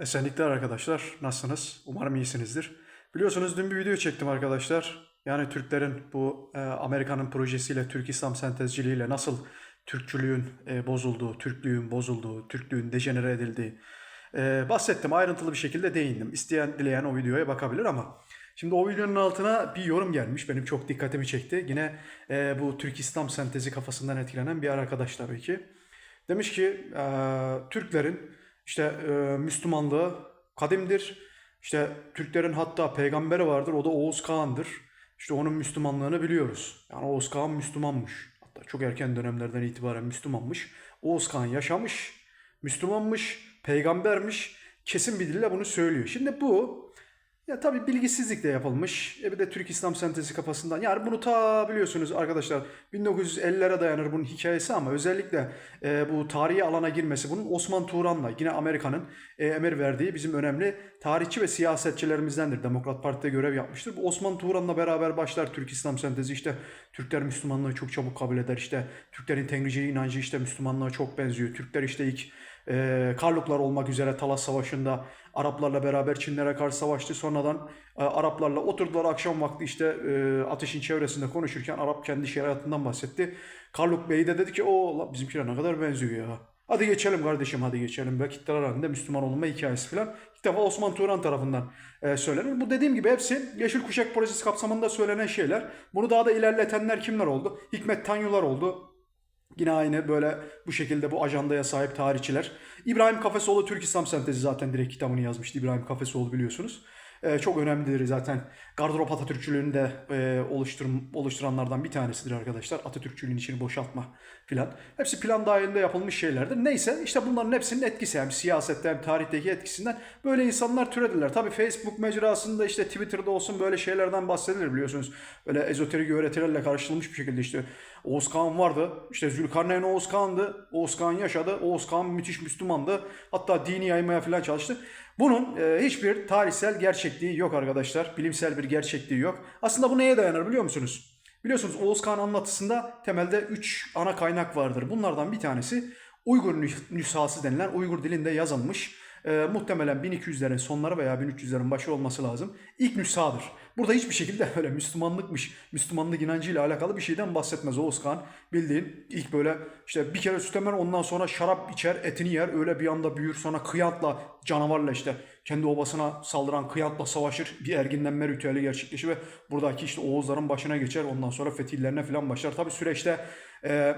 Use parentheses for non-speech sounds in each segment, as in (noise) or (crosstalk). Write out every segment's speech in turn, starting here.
Esenlikler arkadaşlar. Nasılsınız? Umarım iyisinizdir. Biliyorsunuz dün bir video çektim arkadaşlar. Yani Türklerin bu e, Amerika'nın projesiyle Türk İslam sentezciliğiyle nasıl Türkçülüğün e, bozulduğu, Türklüğün bozulduğu, Türklüğün dejenere edildiği e, bahsettim. Ayrıntılı bir şekilde değindim. İsteyen, dileyen o videoya bakabilir ama Şimdi o videonun altına bir yorum gelmiş. Benim çok dikkatimi çekti. Yine e, bu Türk İslam sentezi kafasından etkilenen bir arkadaş tabii ki. Demiş ki e, Türklerin işte e, Müslümanlığı kadimdir. İşte Türklerin hatta peygamberi vardır. O da Oğuz Kağan'dır. İşte onun Müslümanlığını biliyoruz. Yani Oğuz Kağan Müslümanmış. Hatta çok erken dönemlerden itibaren Müslümanmış. Oğuz Kağan yaşamış, Müslümanmış, peygambermiş. Kesin bir dille bunu söylüyor. Şimdi bu ya tabii bilgisizlikle yapılmış. E bir de Türk İslam sentezi kafasından. Yani bunu ta biliyorsunuz arkadaşlar 1950'lere dayanır bunun hikayesi ama özellikle e, bu tarihi alana girmesi bunun Osman Turan'la yine Amerika'nın e, emir verdiği bizim önemli tarihçi ve siyasetçilerimizdendir. Demokrat Parti'de görev yapmıştır. Bu Osman Turan'la beraber başlar Türk İslam sentezi işte Türkler Müslümanlığı çok çabuk kabul eder. İşte Türklerin Tengrici inancı işte Müslümanlığa çok benziyor. Türkler işte ilk e, Karluklar olmak üzere Talas Savaşı'nda Araplarla beraber Çinlere karşı savaştı. Sonradan e, Araplarla oturdular akşam vakti işte e, ateşin çevresinde konuşurken Arap kendi şeriatından bahsetti. Karluk Bey de dedi ki o bizimkiler ne kadar benziyor ya. Hadi geçelim kardeşim hadi geçelim. Ve kitleler halinde Müslüman olma hikayesi falan. İlk defa Osman Turan tarafından e, söylenir. Bu dediğim gibi hepsi Yeşil Kuşak Projesi kapsamında söylenen şeyler. Bunu daha da ilerletenler kimler oldu? Hikmet Tanyular oldu. Yine aynı böyle bu şekilde bu ajandaya sahip tarihçiler. İbrahim Kafesoğlu Türk İslam Sentezi zaten direkt kitabını yazmıştı. İbrahim Kafesoğlu biliyorsunuz. Ee, çok önemlidir zaten. Gardırop Atatürkçülüğünü de e, oluştur, oluşturanlardan bir tanesidir arkadaşlar. Atatürkçülüğün içini boşaltma filan. Hepsi plan dahilinde yapılmış şeylerdir. Neyse işte bunların hepsinin etkisi hem siyasette hem tarihteki etkisinden böyle insanlar türediler. Tabii Facebook mecrasında işte Twitter'da olsun böyle şeylerden bahsedilir biliyorsunuz. Böyle ezoterik öğretilerle karıştırılmış bir şekilde işte Oğuz Kağan vardı. İşte Zülkarneyn Oğuz Kağan'dı. Oğuz Kağan yaşadı. Oğuz Kağan müthiş Müslümandı. Hatta dini yaymaya falan çalıştı. Bunun e, hiçbir tarihsel gerçekliği yok arkadaşlar. Bilimsel bir gerçekliği yok. Aslında bu neye dayanır biliyor musunuz? Biliyorsunuz Oğuz Kağan anlatısında temelde 3 ana kaynak vardır. Bunlardan bir tanesi Uygur nüs- nüshası denilen Uygur dilinde yazılmış. E, muhtemelen 1200'lerin sonları veya 1300'lerin başı olması lazım. İlk nüshadır. Burada hiçbir şekilde (laughs) öyle Müslümanlıkmış, Müslümanlık inancıyla alakalı bir şeyden bahsetmez Oğuz Kağan. Bildiğin ilk böyle işte bir kere süt emer ondan sonra şarap içer, etini yer. Öyle bir anda büyür sonra kıyantla canavarla işte kendi obasına saldıran kıyantla savaşır. Bir erginlenme ritüeli gerçekleşir ve buradaki işte Oğuzların başına geçer. Ondan sonra fetihlerine falan başlar. Tabi süreçte e,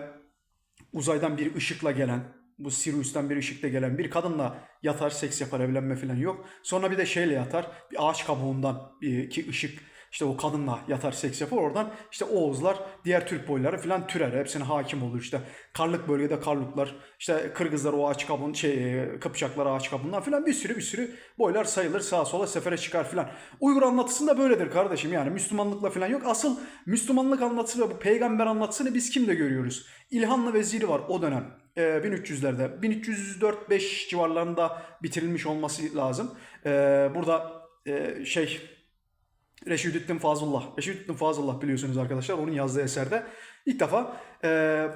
uzaydan bir ışıkla gelen bu Sirius'tan bir ışıkla gelen bir kadınla yatar, seks yapar, evlenme falan yok. Sonra bir de şeyle yatar, bir ağaç kabuğundan ki ışık işte o kadınla yatar, seks yapar. Oradan işte Oğuzlar, diğer Türk boyları falan türer. Hepsine hakim olur işte. Karlık bölgede Karluklar, işte Kırgızlar o ağaç kabuğun, şey, Kıpçaklar ağaç kabuğundan falan bir sürü bir sürü boylar sayılır. Sağa sola sefere çıkar falan. Uygur anlatısında böyledir kardeşim yani Müslümanlıkla falan yok. Asıl Müslümanlık anlatısı ve bu peygamber anlatısını biz kimde görüyoruz? İlhanlı Veziri var o dönem. Ee, 1300'lerde 1304-5 civarlarında bitirilmiş olması lazım. Ee, burada e, şey Reşidüddin Fazıllah. Reşidüddin Fazıllah biliyorsunuz arkadaşlar onun yazdığı eserde ilk defa e,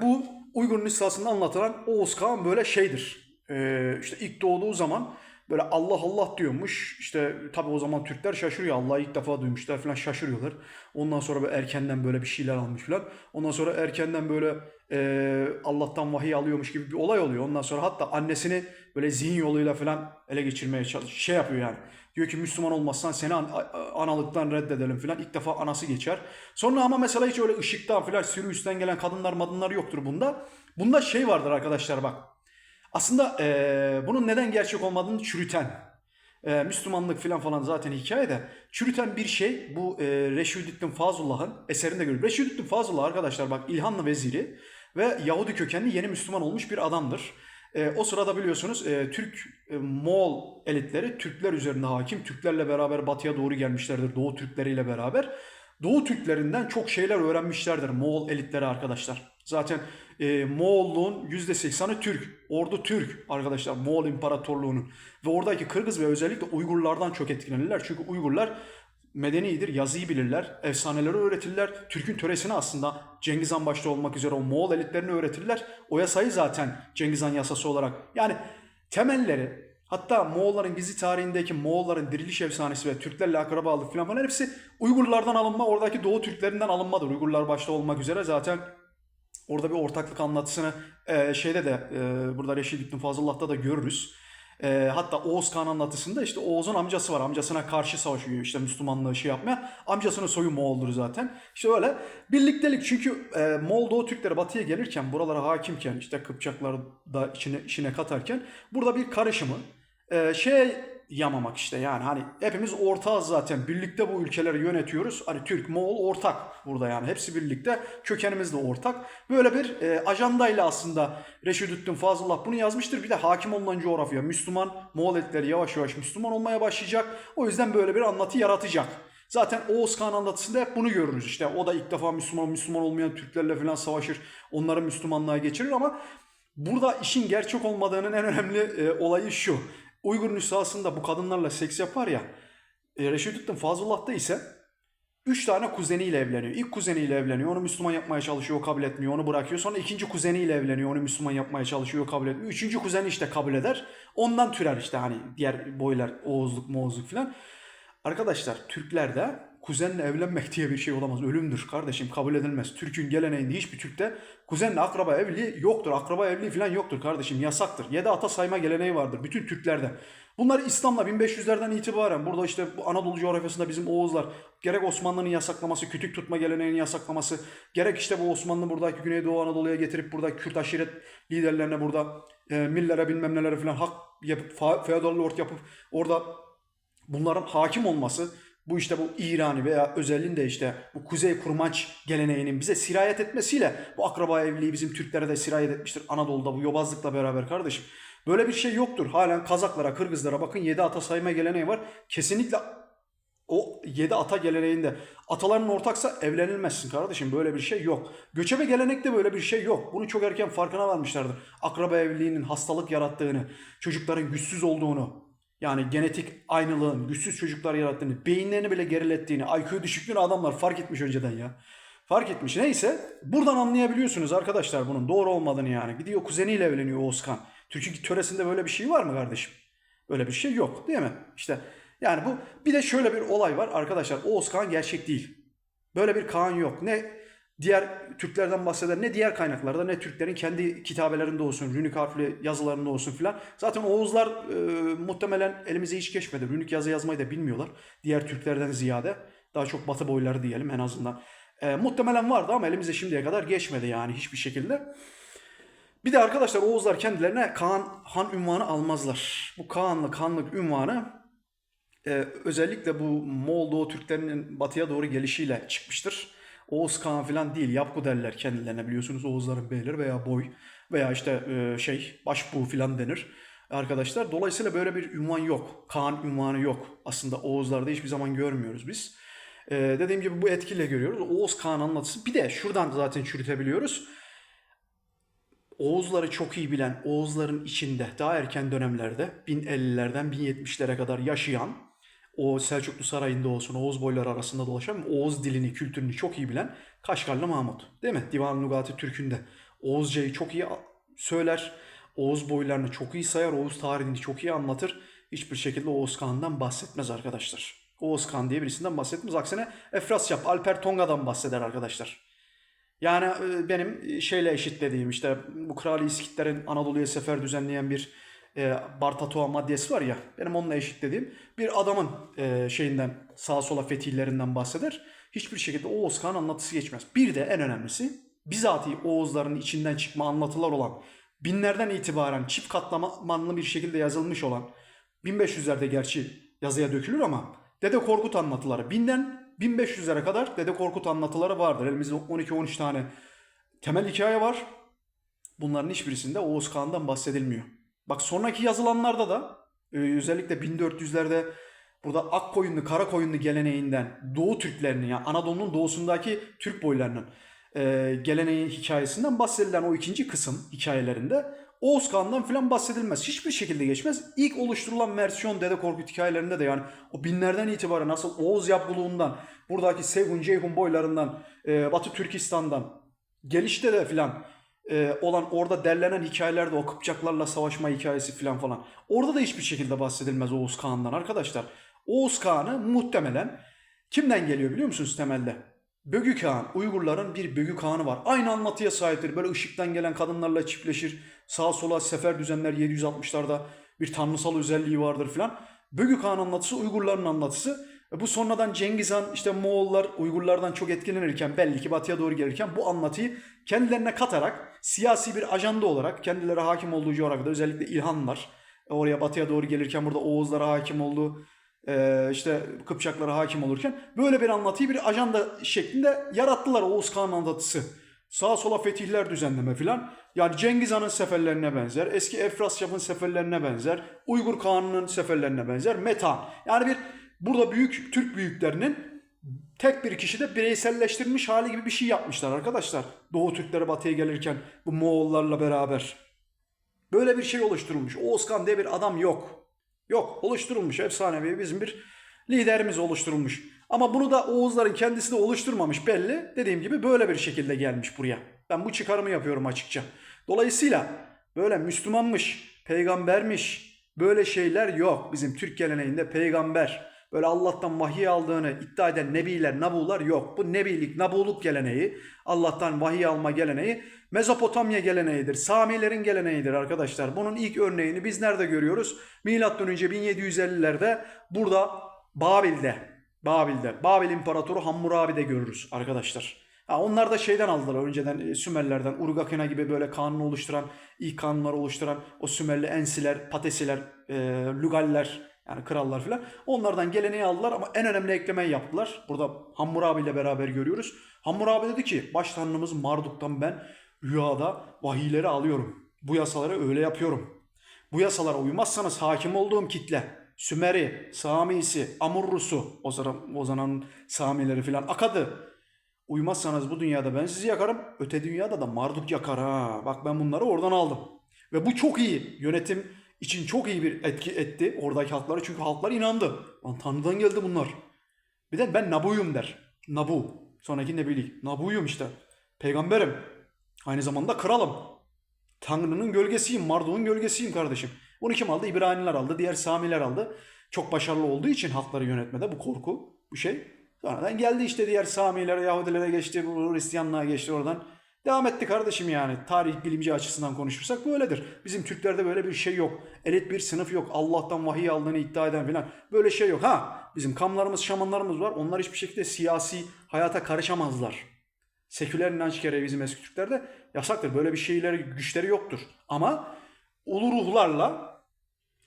bu Uygur nüshasında anlatılan Oğuz Kağan böyle şeydir. E, işte ilk doğduğu zaman böyle Allah Allah diyormuş. İşte tabi o zaman Türkler şaşırıyor. Allah'ı ilk defa duymuşlar falan şaşırıyorlar. Ondan sonra böyle erkenden böyle bir şeyler almış falan. Ondan sonra erkenden böyle e, Allah'tan vahiy alıyormuş gibi bir olay oluyor. Ondan sonra hatta annesini böyle zihin yoluyla falan ele geçirmeye çalışıyor. Şey yapıyor yani. Diyor ki Müslüman olmazsan seni an- analıktan reddedelim falan. İlk defa anası geçer. Sonra ama mesela hiç öyle ışıktan falan Sirius'ten gelen kadınlar madınlar yoktur bunda. Bunda şey vardır arkadaşlar bak. Aslında eee, bunun neden gerçek olmadığını çürüten, eee, Müslümanlık falan falan zaten hikayede çürüten bir şey bu eee Reşidüddin Fazullah'ın eserinde görülür. Reşidüddin Fazullah arkadaşlar bak İlhanlı veziri ve Yahudi kökenli yeni Müslüman olmuş bir adamdır. Eee, o sırada biliyorsunuz eee, Türk e, Moğol elitleri Türkler üzerinde hakim. Türklerle beraber batıya doğru gelmişlerdir Doğu Türkleriyle beraber. Doğu Türklerinden çok şeyler öğrenmişlerdir Moğol elitleri arkadaşlar. Zaten e, Moğolluğun %80'i Türk. Ordu Türk arkadaşlar Moğol İmparatorluğu'nun. Ve oradaki Kırgız ve özellikle Uygurlardan çok etkilenirler. Çünkü Uygurlar medenidir, yazıyı bilirler, efsaneleri öğretirler. Türk'ün töresini aslında Cengiz Han başta olmak üzere o Moğol elitlerini öğretirler. O yasayı zaten Cengiz Han yasası olarak yani temelleri Hatta Moğolların Gizi tarihindeki Moğolların diriliş efsanesi ve Türklerle akrabalık falan hepsi Uygurlardan alınma, oradaki Doğu Türklerinden alınmadır. Uygurlar başta olmak üzere zaten orada bir ortaklık anlatısını e, şeyde de e, burada Reşit İbn Fazıllah'ta da görürüz. E, hatta Oğuz Kağan anlatısında işte Oğuz'un amcası var. Amcasına karşı savaşıyor işte Müslümanlığı şey yapmaya. Amcasının soyu Moğol'dur zaten. İşte öyle birliktelik çünkü e, Moğol Doğu Türkleri batıya gelirken buralara hakimken işte Kıpçakları da içine, içine katarken burada bir karışımı e, şey yamamak işte yani hani hepimiz ortağız zaten birlikte bu ülkeleri yönetiyoruz. Hani Türk, Moğol ortak burada yani hepsi birlikte kökenimiz de ortak. Böyle bir e, ajandayla aslında Reşidüddin Fazıllah bunu yazmıştır. Bir de hakim olunan coğrafya Müslüman, Moğol etleri yavaş yavaş Müslüman olmaya başlayacak. O yüzden böyle bir anlatı yaratacak. Zaten Oğuz Kağan anlatısında hep bunu görürüz işte. O da ilk defa Müslüman, Müslüman olmayan Türklerle falan savaşır. Onları Müslümanlığa geçirir ama burada işin gerçek olmadığının en önemli e, olayı şu. Uygur nüshasında bu kadınlarla seks yapar ya. E, Reşidüddin Fazıllah'ta ise üç tane kuzeniyle evleniyor. İlk kuzeniyle evleniyor. Onu Müslüman yapmaya çalışıyor. Kabul etmiyor. Onu bırakıyor. Sonra ikinci kuzeniyle evleniyor. Onu Müslüman yapmaya çalışıyor. Kabul etmiyor. Üçüncü kuzeni işte kabul eder. Ondan türer işte hani diğer boylar Oğuzluk, Moğuzluk falan. Arkadaşlar Türklerde kuzenle evlenmek diye bir şey olamaz. Ölümdür kardeşim kabul edilmez. Türk'ün geleneğinde hiçbir Türk'te kuzenle akraba evliliği yoktur. Akraba evliliği falan yoktur kardeşim yasaktır. Yedi ata sayma geleneği vardır bütün Türklerde. Bunlar İslam'la 1500'lerden itibaren burada işte bu Anadolu coğrafyasında bizim Oğuzlar gerek Osmanlı'nın yasaklaması, kütük tutma geleneğinin yasaklaması, gerek işte bu Osmanlı buradaki Güneydoğu Anadolu'ya getirip burada Kürt aşiret liderlerine burada e, millere bilmem nelere falan hak yapıp fa- feodal lord yapıp orada bunların hakim olması bu işte bu İrani veya özelliğinde işte bu Kuzey Kurmaç geleneğinin bize sirayet etmesiyle bu akraba evliliği bizim Türklere de sirayet etmiştir. Anadolu'da bu yobazlıkla beraber kardeşim. Böyle bir şey yoktur. Halen Kazaklara, Kırgızlara bakın 7 ata sayma geleneği var. Kesinlikle o 7 ata geleneğinde ataların ortaksa evlenilmezsin kardeşim. Böyle bir şey yok. Göçebe gelenekte böyle bir şey yok. Bunu çok erken farkına varmışlardır. Akraba evliliğinin hastalık yarattığını, çocukların güçsüz olduğunu, yani genetik aynılığın güçsüz çocuklar yarattığını, beyinlerini bile gerilettiğini, IQ düşüklüğünü adamlar fark etmiş önceden ya. Fark etmiş. Neyse buradan anlayabiliyorsunuz arkadaşlar bunun doğru olmadığını yani. Gidiyor kuzeniyle evleniyor Oğuzkan. Türkiye töresinde böyle bir şey var mı kardeşim? Böyle bir şey yok değil mi? İşte yani bu bir de şöyle bir olay var arkadaşlar. Oğuz gerçek değil. Böyle bir Kaan yok. Ne diğer Türklerden bahseder ne diğer kaynaklarda ne Türklerin kendi kitabelerinde olsun, rünik harfli yazılarında olsun filan. Zaten Oğuzlar e, muhtemelen elimize hiç geçmedi. Rünik yazı yazmayı da bilmiyorlar. Diğer Türklerden ziyade. Daha çok batı boyları diyelim en azından. E, muhtemelen vardı ama elimize şimdiye kadar geçmedi yani hiçbir şekilde. Bir de arkadaşlar Oğuzlar kendilerine Kaan Han ünvanı almazlar. Bu Kaanlık, Hanlık ünvanı e, özellikle bu Moğol Doğu Türklerinin batıya doğru gelişiyle çıkmıştır. Oğuz Kağan falan değil, Yapku derler kendilerine biliyorsunuz Oğuzların beyleri veya boy veya işte e, şey başbuğ falan denir arkadaşlar. Dolayısıyla böyle bir ünvan yok. Kaan ünvanı yok. Aslında Oğuzlarda hiçbir zaman görmüyoruz biz. E, dediğim gibi bu etkiyle görüyoruz. Oğuz Kağan anlatısı. Bir de şuradan zaten çürütebiliyoruz. Oğuzları çok iyi bilen, Oğuzların içinde daha erken dönemlerde 1050'lerden 1070'lere kadar yaşayan, o Selçuklu Sarayı'nda olsun, Oğuz boyları arasında dolaşan, Oğuz dilini, kültürünü çok iyi bilen Kaşgarlı Mahmut. Değil mi? Divan Lugati Türk'ünde Oğuzcayı çok iyi söyler, Oğuz boylarını çok iyi sayar, Oğuz tarihini çok iyi anlatır. Hiçbir şekilde Oğuz Kağan'dan bahsetmez arkadaşlar. Oğuz Kağan diye birisinden bahsetmez. Aksine Efrasyap, Alper Tonga'dan bahseder arkadaşlar. Yani e, benim şeyle eşitlediğim işte bu Krali İskitler'in Anadolu'ya sefer düzenleyen bir e, Bartatoa maddesi var ya benim onunla eşitlediğim bir adamın e, şeyinden sağa sola fetihlerinden bahseder. Hiçbir şekilde Oğuz Kağan anlatısı geçmez. Bir de en önemlisi bizatihi Oğuzların içinden çıkma anlatılar olan binlerden itibaren çift katlamanlı bir şekilde yazılmış olan 1500'lerde gerçi yazıya dökülür ama Dede Korkut anlatıları binden 1500'lere kadar Dede Korkut anlatıları vardır. Elimizde 12-13 tane temel hikaye var. Bunların hiçbirisinde Oğuz Kağan'dan bahsedilmiyor. Bak sonraki yazılanlarda da e, özellikle 1400'lerde burada ak koyunlu, kara koyunlu geleneğinden Doğu Türklerinin yani Anadolu'nun doğusundaki Türk boylarının e, geleneği hikayesinden bahsedilen o ikinci kısım hikayelerinde Oğuz Kağan'dan falan bahsedilmez. Hiçbir şekilde geçmez. İlk oluşturulan versiyon Dede Korkut hikayelerinde de yani o binlerden itibaren nasıl Oğuz yapguluğundan, buradaki Seyhun, Ceyhun boylarından, e, Batı Türkistan'dan, gelişte de filan e, olan orada derlenen hikayelerde o Kıpçaklarla savaşma hikayesi falan falan. Orada da hiçbir şekilde bahsedilmez Oğuz Kağan'dan arkadaşlar. Oğuz Kağan'ı muhtemelen kimden geliyor biliyor musunuz temelde? Bögü Kağan, Uygurların bir Bögü Kağan'ı var. Aynı anlatıya sahiptir. Böyle ışıktan gelen kadınlarla çiftleşir. Sağa sola sefer düzenler 760'larda bir tanrısal özelliği vardır filan. Bögü Kağan anlatısı Uygurların anlatısı. Ve bu sonradan Cengiz Han işte Moğollar Uygurlardan çok etkilenirken belli ki batıya doğru gelirken bu anlatıyı kendilerine katarak siyasi bir ajanda olarak kendileri hakim olduğu coğrafyada özellikle İlhanlar oraya batıya doğru gelirken burada Oğuzlara hakim olduğu e, işte Kıpçaklara hakim olurken böyle bir anlatıyı bir ajanda şeklinde yarattılar Oğuz Kağan anlatısı. Sağa sola fetihler düzenleme filan. Yani Cengiz Han'ın seferlerine benzer. Eski Efrasyap'ın seferlerine benzer. Uygur Kağan'ın seferlerine benzer. Metan. Yani bir burada büyük Türk büyüklerinin tek bir kişide bireyselleştirilmiş hali gibi bir şey yapmışlar arkadaşlar. Doğu Türkleri batıya gelirken bu Moğollarla beraber. Böyle bir şey oluşturulmuş. Oğuz Kağan diye bir adam yok. Yok oluşturulmuş efsanevi bizim bir liderimiz oluşturulmuş. Ama bunu da Oğuzların kendisi de oluşturmamış belli. Dediğim gibi böyle bir şekilde gelmiş buraya. Ben bu çıkarımı yapıyorum açıkça. Dolayısıyla böyle Müslümanmış, peygambermiş böyle şeyler yok. Bizim Türk geleneğinde peygamber böyle Allah'tan vahiy aldığını iddia eden nebiler, nabular yok. Bu nebilik, nabuluk geleneği, Allah'tan vahiy alma geleneği Mezopotamya geleneğidir. Samilerin geleneğidir arkadaşlar. Bunun ilk örneğini biz nerede görüyoruz? Milattan önce 1750'lerde burada Babil'de, Babil'de, Babil İmparatoru Hammurabi'de görürüz arkadaşlar. Ha, onlar da şeyden aldılar önceden e, Sümerlerden. Urgakina gibi böyle kanunu oluşturan, ilk kanunları oluşturan o Sümerli Ensiler, Patesiler, e, Lugaller yani krallar filan. Onlardan geleneği aldılar ama en önemli eklemeyi yaptılar. Burada Hammurabi ile beraber görüyoruz. Hammurabi dedi ki baş tanrımız Marduk'tan ben rüyada vahiyleri alıyorum. Bu yasaları öyle yapıyorum. Bu yasalara uymazsanız hakim olduğum kitle Sümeri, Samisi, Amurrusu, o zaman o zamanın Samileri filan Akadı. Uymazsanız bu dünyada ben sizi yakarım. Öte dünyada da Marduk yakar ha. Bak ben bunları oradan aldım. Ve bu çok iyi. Yönetim için çok iyi bir etki etti oradaki halklara. Çünkü halklar inandı. Lan Tanrı'dan geldi bunlar. Bir de ben Nabu'yum der. Nabu. Sonraki nebilik. Nabu'yum işte. Peygamberim. Aynı zamanda kralım. Tanrı'nın gölgesiyim. Marduk'un gölgesiyim kardeşim. Bunu kim aldı? İbraniler aldı. Diğer Samiler aldı. Çok başarılı olduğu için halkları yönetmede bu korku, bu şey. Sonradan geldi işte diğer Samilere, Yahudilere geçti, Hristiyanlığa geçti oradan. Devam etti kardeşim yani. Tarih bilimci açısından konuşursak böyledir. Bizim Türklerde böyle bir şey yok. Elit bir sınıf yok. Allah'tan vahiy aldığını iddia eden filan. Böyle şey yok. Ha bizim kamlarımız, şamanlarımız var. Onlar hiçbir şekilde siyasi hayata karışamazlar. Seküler inanç gereği bizim eski Türklerde yasaktır. Böyle bir şeyleri, güçleri yoktur. Ama ulu ruhlarla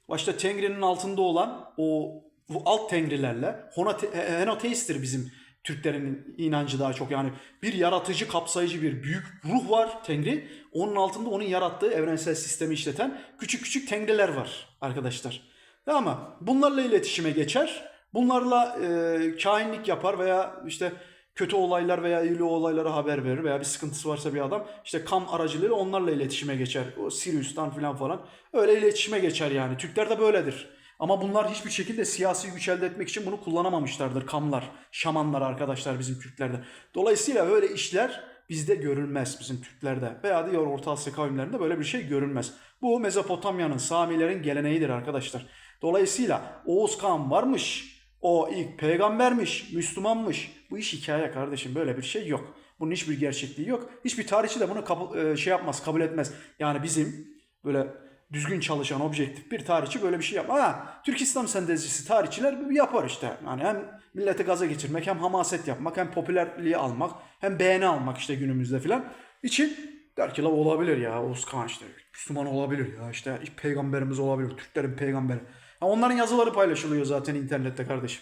başta Tengri'nin altında olan o bu alt tengrilerle honate, henoteisttir bizim Türklerin inancı daha çok yani bir yaratıcı kapsayıcı bir büyük ruh var tengri onun altında onun yarattığı evrensel sistemi işleten küçük küçük tengriler var arkadaşlar. Ama bunlarla iletişime geçer bunlarla e, kainlik yapar veya işte kötü olaylar veya iyi olaylara haber verir veya bir sıkıntısı varsa bir adam işte kam aracılığıyla onlarla iletişime geçer. O Sirius'tan filan falan öyle iletişime geçer yani. Türkler de böyledir. Ama bunlar hiçbir şekilde siyasi güç elde etmek için bunu kullanamamışlardır. Kamlar, şamanlar arkadaşlar bizim Türklerde. Dolayısıyla böyle işler bizde görülmez bizim Türklerde veya diğer Orta Asya kavimlerinde böyle bir şey görülmez. Bu Mezopotamya'nın, Samilerin geleneğidir arkadaşlar. Dolayısıyla Oğuz Kağan varmış, o ilk peygambermiş, Müslümanmış. Bu iş hikaye kardeşim böyle bir şey yok. Bunun hiçbir gerçekliği yok. Hiçbir tarihçi de bunu kabul, şey yapmaz, kabul etmez. Yani bizim böyle düzgün çalışan objektif bir tarihçi böyle bir şey yapar. Ha, Türk İslam sentezcisi tarihçiler yapar işte. Yani hem milleti gaza geçirmek hem hamaset yapmak hem popülerliği almak hem beğeni almak işte günümüzde filan için der ki la olabilir ya Kağan işte Müslüman olabilir ya işte peygamberimiz olabilir Türklerin peygamberi. Ha, onların yazıları paylaşılıyor zaten internette kardeşim.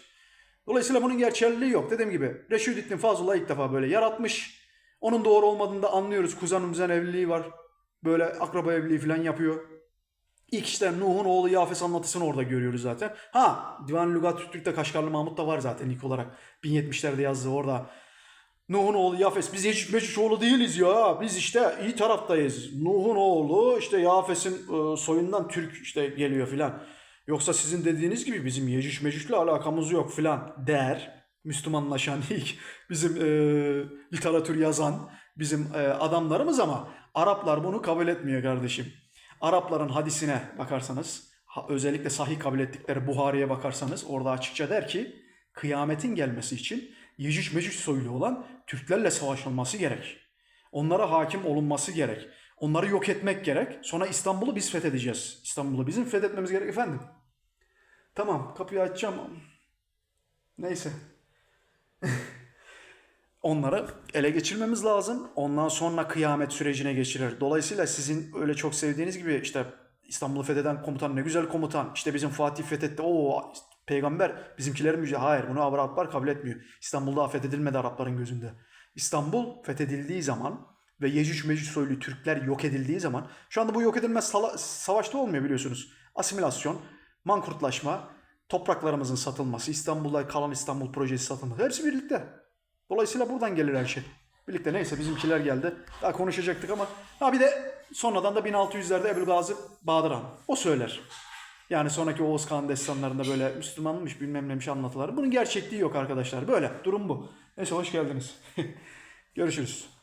Dolayısıyla bunun geçerliliği yok. Dediğim gibi Reşidüddin Fazıl'la ilk defa böyle yaratmış. Onun doğru olmadığını da anlıyoruz. Kuzenimizden evliliği var. Böyle akraba evliliği falan yapıyor. İlk işte Nuh'un oğlu Yafes anlatısını orada görüyoruz zaten. Ha Divan Lügat Türk'te Kaşgarlı Mahmut da var zaten ilk olarak. 1070'lerde yazdığı orada. Nuh'un oğlu Yafes. Biz Yecüc Mecüc oğlu değiliz ya. Biz işte iyi taraftayız. Nuh'un oğlu işte Yafes'in e, soyundan Türk işte geliyor filan. Yoksa sizin dediğiniz gibi bizim Yecüc Mecüc'le alakamız yok filan der. Müslümanlaşan (laughs) ilk bizim e, literatür yazan bizim e, adamlarımız ama Araplar bunu kabul etmiyor kardeşim. Arapların hadisine bakarsanız özellikle sahih kabul ettikleri Buhari'ye bakarsanız orada açıkça der ki kıyametin gelmesi için Yecüc Mecüc soylu olan Türklerle savaşılması gerek. Onlara hakim olunması gerek. Onları yok etmek gerek. Sonra İstanbul'u biz fethedeceğiz. İstanbul'u bizim fethetmemiz gerek efendim. Tamam kapıyı açacağım. Neyse. (laughs) Onları ele geçirmemiz lazım. Ondan sonra kıyamet sürecine geçirir. Dolayısıyla sizin öyle çok sevdiğiniz gibi işte İstanbul'u fetheden komutan ne güzel komutan. İşte bizim Fatih fethetti. Oo peygamber bizimkilerin müjde. Hayır bunu Araplar kabul etmiyor. İstanbul'da fethedilmedi Arapların gözünde. İstanbul fethedildiği zaman ve Yecüc Mecüc soylu Türkler yok edildiği zaman şu anda bu yok edilmez sala- savaşta olmuyor biliyorsunuz. Asimilasyon, mankurtlaşma, topraklarımızın satılması, İstanbul'da kalan İstanbul projesi satılması hepsi birlikte. Dolayısıyla buradan gelir her şey. Birlikte neyse bizimkiler geldi. Daha konuşacaktık ama ha bir de sonradan da 1600'lerde Ebu'l-Gazi Badıran. O söyler. Yani sonraki Oğuz Kağan destanlarında böyle Müslümanmış bilmem neymiş anlatıları. Bunun gerçekliği yok arkadaşlar. Böyle durum bu. Neyse hoş geldiniz. (laughs) Görüşürüz.